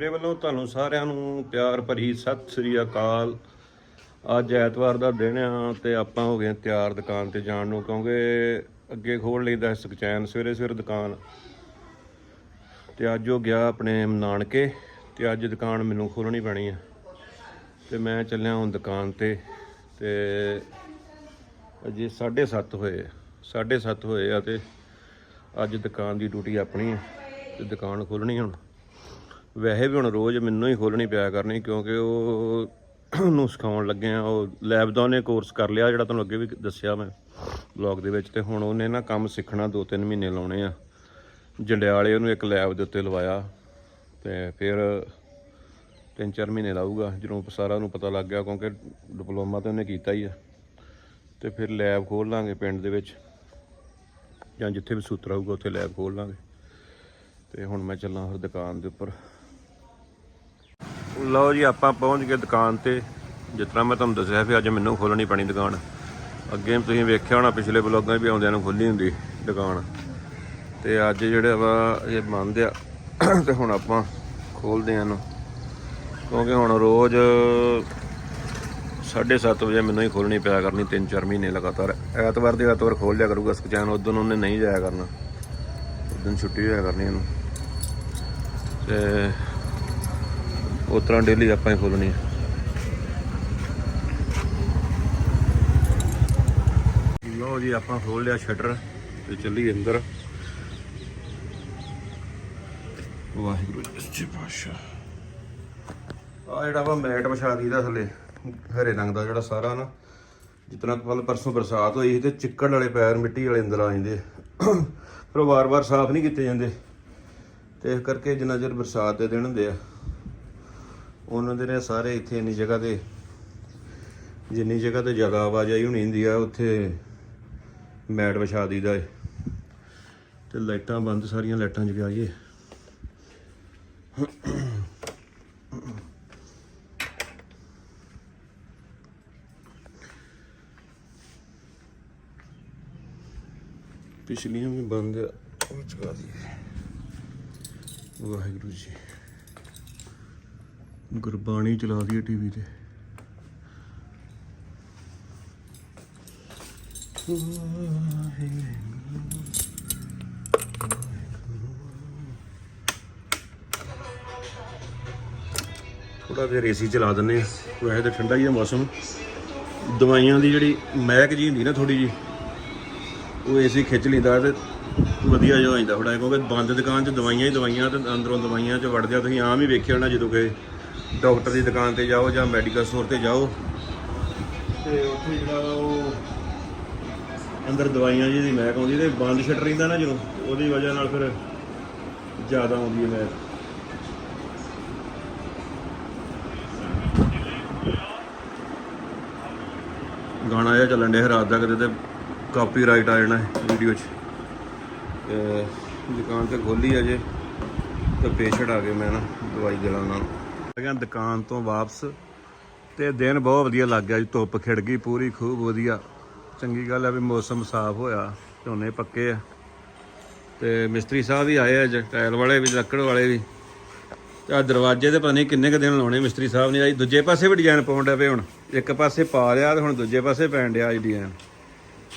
ਮੇਰੇ ਵੱਲੋਂ ਤੁਹਾਨੂੰ ਸਾਰਿਆਂ ਨੂੰ ਪਿਆਰ ਭਰੀ ਸਤਿ ਸ੍ਰੀ ਅਕਾਲ। ਅੱਜ ਐਤਵਾਰ ਦਾ ਦਿਨ ਆ ਤੇ ਆਪਾਂ ਹੋ ਗਏ ਤਿਆਰ ਦੁਕਾਨ ਤੇ ਜਾਣ ਨੂੰ, ਕਿਉਂਕਿ ਅੱਗੇ ਖੋਲ ਲਈਦਾ ਸੁਖਚੈਨ, ਸਵੇਰੇ ਸਵੇਰੇ ਦੁਕਾਨ। ਤੇ ਅੱਜ ਉਹ ਗਿਆ ਆਪਣੇ ਨਾਨਕੇ ਤੇ ਅੱਜ ਦੁਕਾਨ ਮੈਨੂੰ ਖੋਲਣੀ ਪੈਣੀ ਆ। ਤੇ ਮੈਂ ਚੱਲਿਆ ਹੁਣ ਦੁਕਾਨ ਤੇ ਤੇ ਅਜੇ 7:30 ਹੋਏ 7:30 ਹੋਏ ਆ ਤੇ ਅੱਜ ਦੁਕਾਨ ਦੀ ਡਿਊਟੀ ਆਪਣੀ ਹੈ ਤੇ ਦੁਕਾਨ ਖੋਲਣੀ ਹੁਣ। ਵੈਸੇ ਵੀ ਹੁਣ ਰੋਜ਼ ਮੈਨੂੰ ਹੀ ਖੋਲਣੀ ਪਿਆ ਕਰਨੀ ਕਿਉਂਕਿ ਉਹ ਨੂੰ ਸਿਖਾਉਣ ਲੱਗੇ ਆ, ਉਹ ਲੈਬ ਦਾ ਉਹਨੇ ਕੋਰਸ ਕਰ ਲਿਆ ਜਿਹੜਾ ਤੁਹਾਨੂੰ ਅੱਗੇ ਵੀ ਦੱਸਿਆ ਮੈਂ ਬਲੌਗ ਦੇ ਵਿੱਚ ਤੇ ਹੁਣ ਉਹਨੇ ਨਾ ਕੰਮ ਸਿੱਖਣਾ 2-3 ਮਹੀਨੇ ਲਾਉਣੇ ਆ। ਜੰਡਿਆਲੇ ਉਹਨੂੰ ਇੱਕ ਲੈਬ ਦੇ ਉੱਤੇ ਲਵਾਇਆ ਤੇ ਫਿਰ 3-4 ਮਹੀਨੇ ਲਾਊਗਾ, ਜਦੋਂ ਸਾਰਾ ਨੂੰ ਪਤਾ ਲੱਗ ਗਿਆ ਕਿਉਂਕਿ ਡਿਪਲੋਮਾ ਤਾਂ ਉਹਨੇ ਕੀਤਾ ਹੀ ਆ। ਤੇ ਫਿਰ ਲੈਬ ਖੋਲ ਲਾਂਗੇ ਪਿੰਡ ਦੇ ਵਿੱਚ ਜਾਂ ਜਿੱਥੇ ਵੀ ਸੂਤਰ ਆਊਗਾ ਉੱਥੇ ਲੈਬ ਖੋਲ ਲਾਂਗੇ। ਤੇ ਹੁਣ ਮੈਂ ਚੱਲਾਂ ਫਿਰ ਦੁਕਾਨ ਦੇ ਉੱਪਰ। ਲਓ ਜੀ, ਆਪਾਂ ਪਹੁੰਚ ਗਏ ਦੁਕਾਨ ਤੇ। ਜਿਸ ਤਰ੍ਹਾਂ ਮੈਂ ਤੁਹਾਨੂੰ ਦੱਸਿਆ ਵੀ ਅੱਜ ਮੈਨੂੰ ਖੋਲਣੀ ਪੈਣੀ ਦੁਕਾਨ। ਅੱਗੇ ਤੁਸੀਂ ਵੇਖਿਆ ਹੋਣਾ, ਪਿਛਲੇ ਬਲੌਗਾਂ 'ਚ ਵੀ ਆਉਂਦਿਆਂ ਨੂੰ ਖੁੱਲੀ ਹੁੰਦੀ ਦੁਕਾਨ। ਤੇ ਅੱਜ ਜਿਹੜੇ ਵਾ, ਇਹ ਬੰਦ ਆ। ਤੇ ਹੁਣ ਆਪਾਂ ਖੋਲਦੇ ਆਂ ਇਹਨੂੰ। ਕਿਉਂਕਿ ਹੁਣ ਰੋਜ਼ 7:30 ਵਜੇ ਮੈਨੂੰ ਹੀ ਖੋਲਣੀ ਪਿਆ ਕਰਨੀ 3-4 ਮਹੀਨੇ ਲਗਾਤਾਰ। ਐਤਵਾਰ ਦੇ ਐਤਵਾਰ ਖੋਲ ਲਿਆ ਕਰੂਗਾ ਸਕਚੈਨ ਉਦੋਂ ਉਹਨੇ ਨਹੀਂ ਜਾਇਆ ਕਰਨਾ। ਉਦੋਂ ਛੁੱਟੀ ਹੋਇਆ ਕਰਨੀ ਇਹਨੂੰ। ਤੇ ਉਸ ਤਰ੍ਹਾਂ ਡੇਲੀ ਆਪਾਂ ਹੀ ਖੋਲਣੀ ਹੈ। ਲਓ ਜੀ, ਆਪਾਂ ਖੋਲ ਲਿਆ ਸ਼ਟਰ ਤੇ ਚੱਲੀ ਅੰਦਰ। ਵਾਹਿਗੁਰੂ ਜੀ ਸੱਚੇ ਪਾਤਸ਼ਾਹ। ਆ ਜਿਹੜਾ ਵਾ ਮੈਟ ਵਿਛਾ ਦੀਦਾ ਥੱਲੇ, ਹਰੇ ਰੰਗ ਦਾ ਜਿਹੜਾ ਸਾਰਾ ਨਾ, ਜਿਤਨਾ ਕੱਲ ਪਰਸੋਂ ਬਰਸਾਤ ਹੋਈ ਸੀ ਤੇ ਚਿੱਕੜ ਵਾਲੇ ਪੈਰ ਮਿੱਟੀ ਵਾਲੇ ਅੰਦਰ ਆ ਜਾਂਦੇ ਫਿਰ ਉਹ ਵਾਰ-ਵਾਰ ਸਾਫ਼ ਨਹੀਂ ਕੀਤੇ ਜਾਂਦੇ। ਤੇ ਇਸ ਕਰਕੇ ਜਿੰਨਾ ਚਿਰ ਬਰਸਾਤ ਦੇ ਦਿਨ ਹੁੰਦੇ ਆ ਉਹਨਾਂ ਦੇ ਨੇ ਸਾਰੇ ਇੱਥੇ ਇੰਨੀ ਜਗ੍ਹਾ ਤੇ ਜਿੰਨੀ ਜਗ੍ਹਾ ਤੇ ਜ਼ਿਆਦਾ ਆਵਾਜਾਈ ਹੋਣੀ ਹੁੰਦੀ ਆ ਉੱਥੇ ਮੈਟ ਵਿਛਾ ਦੀਦਾ ਏ। ਤੇ ਲਾਈਟਾਂ ਬੰਦ ਸਾਰੀਆਂ ਲਾਈਟਾਂ ਜਗਾਈਏ ਪਿਛਲੀਆਂ ਵੀ ਬੰਦ ਉਹ ਚਗਾ ਦਈਏ। ਵਾਹਿਗੁਰੂ ਜੀ। ਗੁਰਬਾਣੀ ਚਲਾ ਦਈਏ ਟੀਵੀ ਤੇ। ਥੋੜਾ ਜਿਹਾ ਏਸੀ ਚਲਾ ਦਿੰਨੇ ਆ ਵੈਸੇ ਤਾਂ ਠੰਡਾ ਹੀ ਹੈ ਮੌਸਮ। ਦਵਾਈਆਂ ਦੀ ਜਿਹੜੀ ਮਹਿਕ ਜੀ ਹੁੰਦੀ ਨਾ ਥੋੜੀ ਜੀ ਉਹ ਏਸੀ ਖਿੱਚ ਲੈਂਦਾ ਤੇ ਵਧੀਆ ਜਿਹਾ ਹੋ ਜਾਂਦਾ ਥੋੜਾ ਕਿਉਂਕਿ ਬੰਦ ਦੁਕਾਨ 'ਚ ਦਵਾਈਆਂ ਹੀ ਦਵਾਈਆਂ ਤੇ ਅੰਦਰੋਂ ਦਵਾਈਆਂ 'ਚ ਵੜਦਿਆ ਤੁਸੀਂ ਆਮ ਹੀ ਵੇਖਿਆ ਹੋਣਾ ਜਦੋਂ ਕਿ ਡਾਕਟਰ ਦੀ ਦੁਕਾਨ ਤੇ ਜਾਓ ਜਾਂ ਮੈਡੀਕਲ ਸਟੋਰ ਤੇ ਜਾਓ। ਤੇ ਉੱਥੇ ਜਿਹੜਾ ਉਹ ਅੰਦਰ ਦਵਾਈਆਂ ਜੀ ਦੀ ਮਹਿਕ ਆਉਂਦੀ ਤੇ ਬੰਦ ਸ਼ਟਰ ਰਹਿੰਦਾ ਨਾ ਜਦੋਂ ਉਹਦੀ ਵਜ੍ਹਾ ਨਾਲ ਫਿਰ ਜ਼ਿਆਦਾ ਆਉਂਦੀ ਹੈ ਮਹਿਕ। ਗਾਣਾ ਜਿਹਾ ਚੱਲਣ ਡਿਆ ਰਾਤ ਦਾ ਕਿਤੇ ਤੇ ਕਾਪੀਰਾਈਟ ਆ ਜਾਣਾ ਵੀਡੀਓ 'ਚ। ਤੇ ਦੁਕਾਨ ਤੇ ਖੋਲੀ ਅਜੇ ਤੇ ਪੇਸ਼ੈਂਟ ਆ ਗਏ ਮੈਂ ਨਾ ਦਵਾਈ ਦੇਣਾ ਉਹਨਾਂ ਨੂੰ ਆ ਗਿਆ ਦੁਕਾਨ ਤੋਂ ਵਾਪਸ। ਤੇ ਦਿਨ ਬਹੁਤ ਵਧੀਆ ਲੱਗ ਗਿਆ ਜੀ, ਧੁੱਪ ਖਿੜ ਗਈ ਪੂਰੀ, ਖੂਬ ਵਧੀਆ। ਚੰਗੀ ਗੱਲ ਆ ਵੀ ਮੌਸਮ ਸਾਫ਼ ਹੋਇਆ, ਝੋਨੇ ਪੱਕੇ ਆ। ਤੇ ਮਿਸਤਰੀ ਸਾਹਿਬ ਵੀ ਆਏ ਅੱਜ, ਟਾਇਲ ਵਾਲੇ ਵੀ, ਲੱਕੜ ਵਾਲੇ ਵੀ। ਤੇ ਆਹ ਦਰਵਾਜ਼ੇ ਤੇ ਪਤਾ ਨਹੀਂ ਕਿੰਨੇ ਕ ਦਿਨ ਲਾਉਣੇ ਮਿਸਤਰੀ ਸਾਹਿਬ ਨੇ। ਆਈ ਦੂਜੇ ਪਾਸੇ ਵੀ ਡਿਜ਼ਾਈਨ ਪਾਉਣ ਡਿਆ ਪਏ ਹੁਣ। ਇੱਕ ਪਾਸੇ ਪਾ ਲਿਆ ਤੇ ਹੁਣ ਦੂਜੇ ਪਾਸੇ ਪੈਣ ਡਿਆ ਇਹ ਡਿਜ਼ਾਈਨ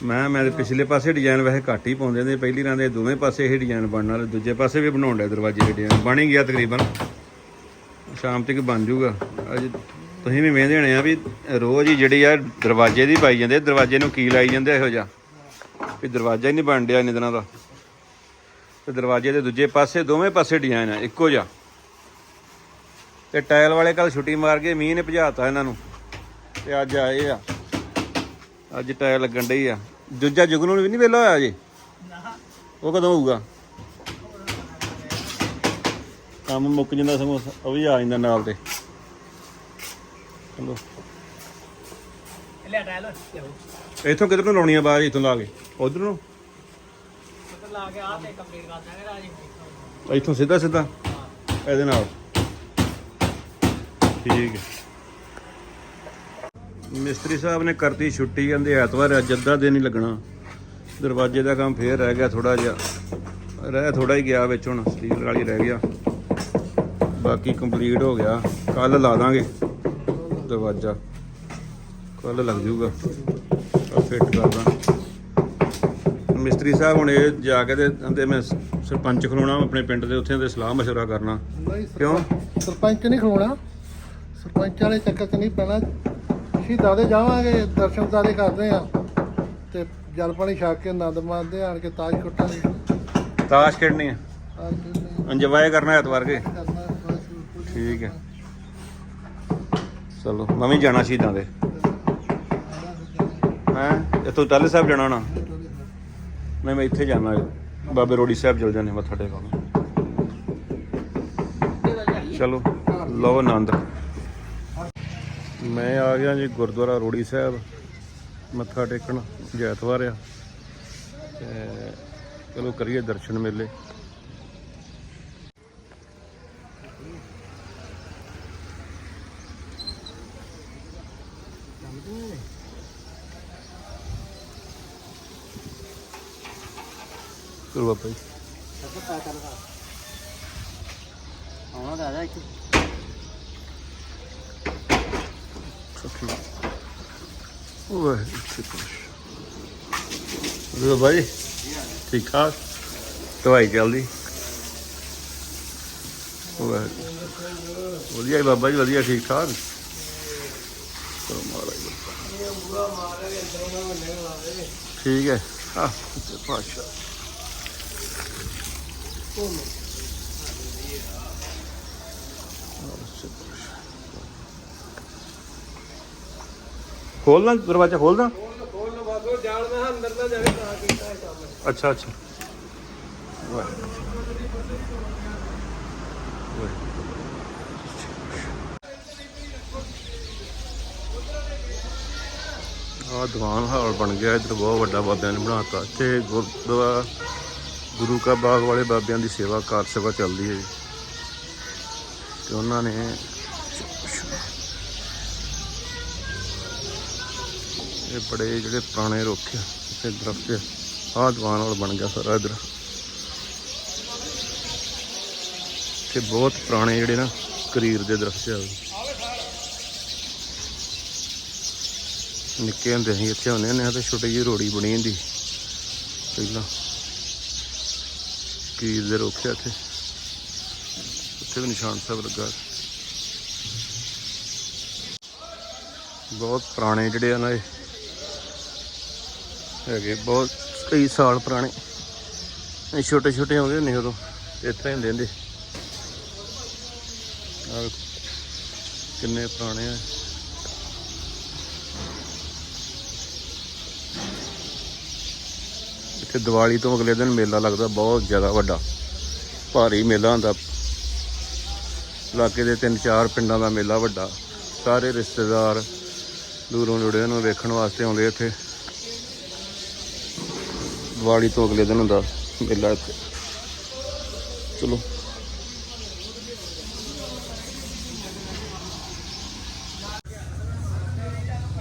ਮੈਂ ਮੈਂ ਪਿਛਲੇ ਪਾਸੇ ਡਿਜ਼ਾਈਨ ਵੈਸੇ ਘੱਟ ਹੀ ਪਾਉਂਦੇ ਨੇ ਪਹਿਲੀ ਰਾਂ ਦੇ ਦੋਵੇਂ ਪਾਸੇ ਇਹ ਡਿਜ਼ਾਈਨ ਬਣਨ ਵਾਲੇ, ਦੂਜੇ ਪਾਸੇ ਵੀ ਬਣਾਉਣ ਡਿਆ ਦਰਵਾਜ਼ੇ ਦੇ ਡਿਜ਼ਾਈਨ ਬਣ ਗਿਆ ਤਕਰੀਬਨ। ਸ਼ਾਮ ਤੱਕ ਬਣ ਜਾਊਗਾ। ਅੱਜ ਤੁਸੀਂ ਵੀ ਵੇਖਦੇ ਹੋਣੇ ਆ ਵੀ ਰੋਜ਼ ਹੀ ਜਿਹੜੀ ਆ ਦਰਵਾਜ਼ੇ ਦੀ ਪਾਈ ਜਾਂਦੇ ਦਰਵਾਜ਼ੇ ਨੂੰ ਕੀ ਲਾਈ ਜਾਂਦੇ ਇਹੋ ਜਿਹਾ। ਵੀ ਦਰਵਾਜ਼ਾ ਹੀ ਨਹੀਂ ਬਣ ਡਿਆ ਇੰਨੇ ਦਿਨਾਂ ਦਾ। ਤੇ ਦਰਵਾਜ਼ੇ ਦੇ ਦੂਜੇ ਪਾਸੇ ਦੋਵੇਂ ਪਾਸੇ ਡਿਜ਼ਾਈਨ ਆ ਇੱਕੋ ਜਿਹਾ। ਤੇ ਟਾਇਲ ਵਾਲੇ ਕੱਲ ਛੁੱਟੀ ਮਾਰ ਕੇ ਮੀਂਹ ਨੇ ਭਜਾਤਾ ਇਹਨਾਂ ਨੂੰ। ਤੇ ਅੱਜ ਆਏ ਆ। ਅੱਜ ਟਾਇਲ ਲੱਗਣ ਡਈ ਆ। ਦੂਜਾ ਜੁਗਨੂ ਨੂੰ ਵੀ ਨਹੀਂ ਵੇਲਾ ਹੋਇਆ ਜੀ ਉਹ ਕਦੋਂ ਹੋਊਗਾ? ਕੰਮ ਮੁੱਕ ਜਾਂਦਾ ਸਗੋਂ ਉਹ ਵੀ ਆ ਜਾਂਦਾ ਨਾਲ ਤੇ ਚਲੋ। ਲੈ ਟਾਇਲ ਇੱਥੋਂ ਕਿੱਧਰ ਨੂੰ ਲਾਉਣੀ ਆ ਬਾਹਰ ਇੱਥੋਂ ਲਾ ਕੇ? ਉਧਰ ਨੂੰ? ਉੱਪਰ ਲਾ ਕੇ ਆ ਤੇ ਕੰਪਲੀਟ ਕਰ ਦਾਂਗੇ ਰਾਜੀ। ਇੱਥੋਂ ਸਿੱਧਾ ਸਿੱਧਾ? ਇਹਦੇ ਨਾਲ। ਠੀਕ ਹੈ। ਮਿਸਤਰੀ ਸਾਹਿਬ ਨੇ ਕਰਤੀ ਛੁੱਟੀ ਕਹਿੰਦੇ ਐਤਵਾਰ ਅੱਜ ਅੱਧਾ ਦਿਨ ਹੀ ਲੱਗਣਾ। ਦਰਵਾਜ਼ੇ ਦਾ ਕੰਮ ਫੇਰ ਰਹਿ ਗਿਆ ਥੋੜਾ ਜਿਹਾ। ਰਹਿ ਥੋੜਾ ਹੀ ਗਿਆ ਵਿੱਚ ਹੁਣ ਸਟੀਲ ਵਾਲੀ ਰਹਿ ਗਿਆ। ਬਾਕੀ ਕੰਪਲੀਟ ਹੋ ਗਿਆ। ਕੱਲ ਲਾ ਦਾਂਗੇ ਦਰਵਾਜ਼ਾ। ਕੱਲ ਲੱਗ ਜਾਊਗਾ। ਆ ਫਿੱਟ ਕਰ ਦਾਂ। ਮਿਸਤਰੀ ਸਾਹਿਬ ਹੁਣ ਇਹ ਜਾ ਕੇ ਤੇ ਕਹਿੰਦੇ ਮੈਂ ਸਰਪੰਚ ਖਲੋਣਾ ਆਪਣੇ ਪਿੰਡ ਦੇ ਉੱਥੇ ਤੇ ਸਲਾਹ ਮਸ਼ਵਰਾ ਕਰਨਾ। ਕਿਉਂ? ਸਰਪੰਚ ਨਹੀਂ ਖਲੋਣਾ। ਸਰਪੰਚ ਵਾਲੇ ਚੱਕਰ 'ਚ ਨਹੀਂ ਪੈਣਾ। ਸ਼ਹੀਦਾਂ ਦੇ ਜਾਵਾਂਗੇ ਦਰਸ਼ਨ ਦਾਰੇ ਕਰਦੇ ਆ। ਤੇ ਜਲ ਪਾਣੀ ਛਕ ਕੇ ਆਨੰਦ ਮਾਣਦੇ ਆਣ ਕੇ ਤਾਜ ਕੁੱਟਾਂਗੇ। ਤਾਸ਼ ਖੇਡਣੀ ਕਿਹਨੇ ਇੰਜੋਏ ਕਰਨਾ ਐਤਵਾਰ ਕੇ। ਠੀਕ ਹੈ। ਚਲੋ, ਮੈਂ ਵੀ ਜਾਣਾ ਸ਼ਹੀਦਾਂ ਦੇ। ਹੈਂ? ਇੱਥੋਂ ਟਾਲੇ ਸਾਹਿਬ ਜਾਣਾ ਨਾ ਨਹੀਂ, ਮੈਂ ਇੱਥੇ ਜਾਣਾ। ਬਾਬੇ ਰੋੜੀ ਸਾਹਿਬ ਚਲ ਜਾਂਦੇ ਮੱਥਾ ਟੇਕਣ। ਚਲੋ, ਲਓ ਆਨੰਦ। ਮੈਂ ਆ ਗਿਆ ਜੀ ਗੁਰਦੁਆਰਾ ਰੋੜੀ ਸਾਹਿਬ। ਮੱਥਾ ਟੇਕਣ, ਜੈਤਵਾਰ ਆ। ਚਲੋ ਕਰੀਏ ਦਰਸ਼ਨ ਮੇਲੇ। ਚਲੋ ਬਾਬਾ ਜੀ ਆਉਣਾ ਤਾਂ ਆ ਜਾ ਇੱਕ ਸਖੀ ਵਾਹਿਗੁਰੂ ਜੀ ਕਾ ਖਾਲਸਾ ਬਾਈ ਠੀਕ ਠਾਕ? ਦਵਾਈ ਚੱਲਦੀ। ਵਾਹਿਗੁਰੂ ਵਧੀਆ ਜੀ ਬਾਬਾ ਜੀ, ਵਧੀਆ, ਠੀਕ ਠਾਕ? ਚਲੋ ਮਹਾਰਾਜ ਜੀ। ਠੀਕ ਹੈ। ਹਾਂ ਸੱਚੇ ਖੋਲਣਾ ਦਰਵਾਜ਼ਾ ਖੋਲਦਾ ਅੱਛਾ ਅੱਛਾ। ਵਾਹ ਆ ਦੀਵਾਨ ਹਾਲ ਬਣ ਗਿਆ, ਇੱਧਰ ਬਹੁਤ ਵੱਡਾ ਬਾਬਿਆਂ ਨੇ ਬਣਾਤਾ। ਇੱਥੇ ਗੁਰਦੁਆਰਾ ਗੁਰੂ ਕਾ ਬਾਗ ਵਾਲੇ ਬਾਬਿਆਂ ਦੀ ਸੇਵਾ ਕਾਰ ਸੇਵਾ ਚੱਲਦੀ ਹੈ ਜੀ। ਤੇ ਉਹਨਾਂ ਨੇ ਇਹ ਬੜੇ ਜਿਹੜੇ ਪੁਰਾਣੇ ਰੁੱਖ ਆ, ਇੱਥੇ ਦਰਖਤ ਆ, ਆਹ ਦੀਵਾਨ ਹਾਲ ਬਣ ਗਿਆ ਸਾਰਾ ਇੱਧਰ। ਤੇ ਬਹੁਤ ਪੁਰਾਣੇ ਜਿਹੜੇ ਨਾ ਕਰੀਰ ਦੇ ਦਰਖਤ ਆ ਨਿੱਕੇ ਹੁੰਦੇ ਸੀ, ਇੱਥੇ ਹੁੰਦੇ ਨੇ ਤੇ ਛੋਟੀ ਜਿਹੀ ਰੋੜੀ ਬਣੀ ਹੁੰਦੀ ਪਹਿਲਾਂ ਕਰੀਰ ਦੇ ਰੁੱਖ ਇੱਥੇ। ਉੱਥੇ ਵੀ ਨਿਸ਼ਾਨ ਸਾਹਿਬ ਲੱਗਾ। ਬਹੁਤ ਪੁਰਾਣੇ ਜਿਹੜੇ ਆ ਨਾ ਇਹ ਹੈਗੇ, ਬਹੁਤ ਕਈ ਸਾਲ ਪੁਰਾਣੇ। ਇਹ ਛੋਟੇ ਛੋਟੇ ਹੁੰਦੇ ਨੇ ਉਦੋਂ, ਇੱਥੇ ਹੀ ਹੁੰਦੇ। ਹੁੰਦੇ ਕਿੰਨੇ ਪੁਰਾਣੇ ਆ। ਇੱਥੇ ਦੀਵਾਲੀ ਤੋਂ ਅਗਲੇ ਦਿਨ ਮੇਲਾ ਲੱਗਦਾ ਬਹੁਤ ਜ਼ਿਆਦਾ ਵੱਡਾ। ਭਾਰੀ ਮੇਲਾ ਹੁੰਦਾ। ਇਲਾਕੇ ਦੇ ਤਿੰਨ ਚਾਰ ਪਿੰਡਾਂ ਦਾ ਮੇਲਾ ਵੱਡਾ। ਸਾਰੇ ਰਿਸ਼ਤੇਦਾਰ ਦੂਰੋਂ ਨੇੜਿਓਂ ਨੂੰ ਵੇਖਣ ਵਾਸਤੇ ਆਉਂਦੇ ਇੱਥੇ। ਦੀਵਾਲੀ ਤੋਂ ਅਗਲੇ ਦਿਨ ਹੁੰਦਾ ਮੇਲਾ ਇੱਥੇ। ਚਲੋ।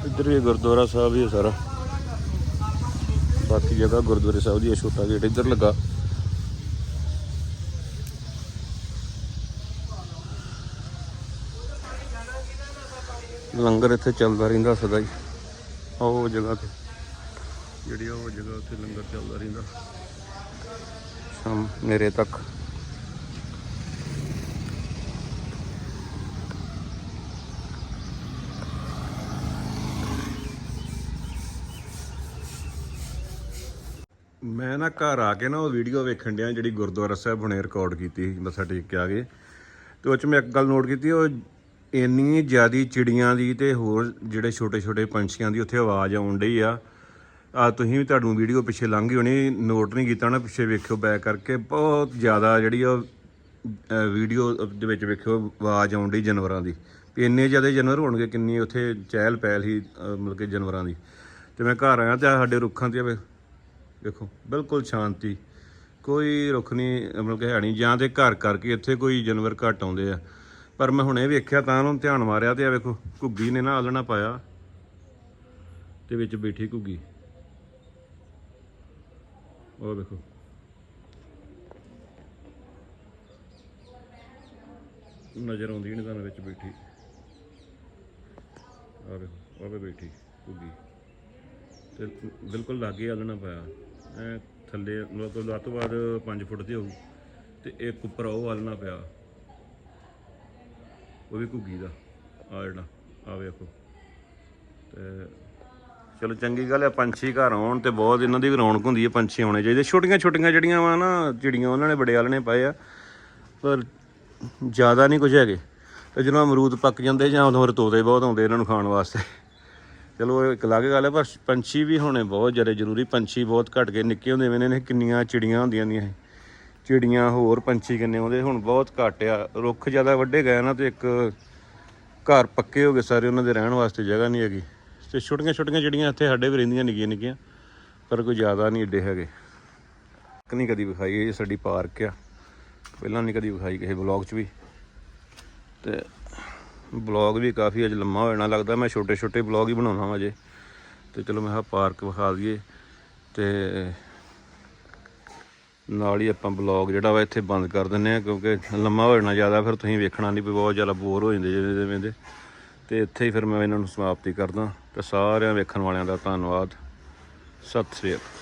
ਇੱਧਰ ਵੀ ਗੁਰਦੁਆਰਾ ਸਾਹਿਬ ਹੀ ਹੈ ਸਾਰਾ। ਬਾਕੀ ਜਗ੍ਹਾ ਗੁਰਦੁਆਰੇ ਸਾਹਿਬ ਦੀ ਛੋਟਾ ਗੇਟ ਇੱਧਰ ਲੱਗਾ। ਲੰਗਰ ਇੱਥੇ ਚੱਲਦਾ ਰਹਿੰਦਾ ਸਦਾ ਹੀ। ਉਹ ਜਗ੍ਹਾ ਤੇ, ਜਿਹੜੀ ਉਹ ਜਗ੍ਹਾ ਉੱਥੇ ਲੰਗਰ ਚੱਲਦਾ ਰਹਿੰਦਾ। ਸ਼ਾਮ, ਨੇਰੇ ਤੱਕ। ਮੈਂ ਨਾ ਘਰ ਆ ਕੇ ਨਾ ਉਹ ਵੀਡੀਓ ਵੇਖਣ ਡਿਆ ਜਿਹੜੀ ਗੁਰਦੁਆਰਾ ਸਾਹਿਬ ਹੁਣੇ ਰਿਕਾਰਡ ਕੀਤੀ ਸੀ, ਮੱਥਾ ਟੇਕ ਕੇ ਆ ਗਏ। ਤੇ ਉਹ ਚ ਮੈਂ ਇੱਕ ਗੱਲ ਨੋਟ ਕੀਤੀ, ਉਹ ਇੰਨੀ ਜ਼ਿਆਦੀ ਚਿੜੀਆਂ ਦੀ ਤੇ ਹੋਰ ਜਿਹੜੇ ਛੋਟੇ ਛੋਟੇ ਪੰਛੀਆਂ ਦੀ ਉੱਥੇ ਆਵਾਜ਼ ਆਉਣ ਡਈ ਆ। ਆ ਤੁਸੀਂ ਵੀ ਤੁਹਾਨੂੰ ਵੀਡੀਓ ਪਿੱਛੇ ਲੰਘ ਗਈ ਹੋਣੀ ਨੋਟ ਨਹੀਂ ਕੀਤਾ ਨਾ, ਪਿੱਛੇ ਵੇਖਿਓ ਬੈਕ ਕਰਕੇ। ਬਹੁਤ ਜ਼ਿਆਦਾ ਜਿਹੜੀ ਉਹ ਵੀਡੀਓ ਦੇ ਵਿੱਚ ਵੇਖਿਓ ਆਵਾਜ਼ ਆਉਣ ਡਈ ਜਾਨਵਰਾਂ ਦੀ। ਵੀ ਇੰਨੇ ਜ਼ਿਆਦਾ ਜਾਨਵਰ ਹੋਣਗੇ, ਕਿੰਨੀ ਉੱਥੇ ਚਹਿਲ ਪਹਿਲ ਹੀ ਮਤਲਬ ਕਿ ਜਾਨਵਰਾਂ ਦੀ। ਤੇ ਮੈਂ ਘਰ ਆਇਆ ਤੇ ਸਾਡੇ ਰੁੱਖਾਂ ਤੇ ਵੇਖੋ ਬਿਲਕੁਲ ਸ਼ਾਂਤੀ। ਕੋਈ ਰੁੱਖ ਨਹੀਂ, ਮਤਲਬ ਕਿ ਹੈ ਨਹੀਂ। ਜਾਂ ਤੇ ਘਰ ਕਰਕੇ ਇੱਥੇ ਕੋਈ ਜਾਨਵਰ ਘੱਟ ਆਉਂਦੇ ਆ। ਪਰ ਮੈਂ ਹੁਣੇ ਵੇਖਿਆ ਤਾਂ ਉਹਨੂੰ ਧਿਆਨ ਮਾਰਿਆ ਤੇ ਆ ਵੇਖੋ, ਘੁੱਗੀ ਨੇ ਨਾ ਆਲਣਾ ਪਾਇਆ। ਤੇ ਵਿੱਚ ਬੈਠੀ ਘੁੱਗੀ। ਉਹ ਵੇਖੋ। ਨਜ਼ਰ ਆਉਂਦੀ ਨਹੀਂ ਤੁਹਾਨੂੰ ਵਿੱਚ ਬੈਠੀ। ਆ ਵੇਖੋ ਆ ਵੇ ਬੈਠੀ ਘੁੱਗੀ। ਤੇ ਬਿਲਕੁਲ ਲਾਗੇ ਆਲਣਾ ਪਿਆ। ਐ ਥੱਲੇ ਮਤਲਬ ਲੱਤ ਤੋਂ ਬਾਅਦ 5 ਫੁੱਟ ਦੀ ਹੋਊ ਤੇ ਇੱਕ ਉੱਪਰ ਉਹ ਆਲਣਾ ਪਿਆ। ਉਹ ਵੀ ਘੁੱਗੀ ਦਾ ਆ ਜਿਹੜਾ ਆ ਵੇਖੋ। ਤੇ ਚਲੋ ਚੰਗੀ ਗੱਲ ਹੈ ਪੰਛੀ ਘਰ ਆਉਣ ਤੇ ਬਹੁਤ ਇਹਨਾਂ ਦੀ ਵੀ ਰੌਣਕ ਹੁੰਦੀ ਹੈ ਪੰਛੀ ਆਉਣੇ ਚਾਹੀਦੇ। ਛੋਟੀਆਂ ਛੋਟੀਆਂ ਜਿਹੜੀਆਂ ਵਾ ਨਾ, ਚਿੜੀਆਂ ਉਹਨਾਂ ਨੇ ਬੜੇ ਆਲਣੇ ਪਾਏ ਆ, ਪਰ ਜ਼ਿਆਦਾ ਨਹੀਂ ਕੁਝ ਹੈਗੇ। ਤੇ ਜਦੋਂ ਅਮਰੂਦ ਪੱਕ ਜਾਂਦੇ ਜਾਂ ਉਦੋਂ ਫਿਰ ਤੋਤੇ ਬਹੁਤ ਆਉਂਦੇ ਇਹਨਾਂ ਨੂੰ ਖਾਣ ਵਾਸਤੇ। ਚਲੋ ਇੱਕ ਅਲੱਗ ਗੱਲ ਹੈ, ਪਰ ਪੰਛੀ ਵੀ ਹੋਣੇ ਬਹੁਤ ਜ਼ਿਆਦਾ ਜ਼ਰੂਰੀ। ਪੰਛੀ ਬਹੁਤ ਘਟ ਗਏ, ਨਿੱਕੇ ਹੁੰਦੇ ਵੇਨੇ ਨੇ ਕਿੰਨੀਆਂ ਚਿੜੀਆਂ ਹੁੰਦੀਆਂ ਦੀਆਂ ਇਹ। ਚਿੜੀਆਂ ਹੋਰ ਪੰਛੀ ਕਿੰਨੇ ਆਉਂਦੇ, ਹੁਣ ਬਹੁਤ ਘੱਟ ਆ। ਰੁੱਖ ਜ਼ਿਆਦਾ ਵੱਡੇ ਗਏ ਨਾ ਤੇ ਇੱਕ ਘਰ ਪੱਕੇ ਹੋ ਗਏ ਸਾਰੇ, ਉਹਨਾਂ ਦੇ ਰਹਿਣ ਵਾਸਤੇ ਜਗ੍ਹਾ ਨਹੀਂ ਹੈਗੀ। ਤੇ ਛੋਟੀਆਂ ਛੋਟੀਆਂ ਚਿੜੀਆਂ ਇੱਥੇ ਸਾਡੇ ਵੀ ਰਹਿੰਦੀਆਂ ਨਿੱਕੀਆਂ ਨਿੱਕੀਆਂ, ਪਰ ਕੋਈ ਜ਼ਿਆਦਾ ਨਹੀਂ ਏਡੇ ਹੈਗੇ। ਇੱਕ ਨਹੀਂ ਕਦੀ ਵਿਖਾਈ ਇਹ ਸਾਡੀ ਪਾਰਕ ਆ। ਪਹਿਲਾਂ ਨਹੀਂ ਕਦੀ ਵਿਖਾਈ ਕਿਸੇ ਬਲੌਗ 'ਚ ਵੀ। ਤੇ ਬਲੌਗ ਵੀ ਕਾਫੀ ਅੱਜ ਲੰਮਾ ਹੋ ਜਾਣਾ, ਲੱਗਦਾ ਮੈਂ ਛੋਟੇ ਛੋਟੇ ਬਲੌਗ ਹੀ ਬਣਾਉਣਾ ਵਾ ਅਜੇ ਤੇ ਚਲੋ ਮੈਂ ਕਿਹਾ ਪਾਰਕ ਵਿਖਾ ਦਈਏ। ਤੇ ਨਾਲ ਹੀ ਆਪਾਂ ਬਲੌਗ ਜਿਹੜਾ ਵਾ ਇੱਥੇ ਬੰਦ ਕਰ ਦਿੰਨੇ ਆ, ਕਿਉਂਕਿ ਲੰਮਾ ਹੋ ਜਾਣਾ ਜ਼ਿਆਦਾ, ਫਿਰ ਤੁਸੀਂ ਵੇਖਣਾ ਨਹੀਂ ਵੀ ਬਹੁਤ ਜ਼ਿਆਦਾ ਬੋਰ ਹੋ ਜਾਂਦੇ ਜਿਵੇਂ ਜਿਵੇਂ ਦੇ ਤੇ ਇੱਥੇ ਹੀ ਫਿਰ ਮੈਂ ਇਹਨਾਂ ਨੂੰ ਸਮਾਪਤੀ ਕਰਦਾ। ਤੇ ਸਾਰਿਆਂ ਵੇਖਣ ਵਾਲਿਆਂ ਦਾ ਧੰਨਵਾਦ। ਸਤਿ ਸ੍ਰੀ ਅਕਾਲ।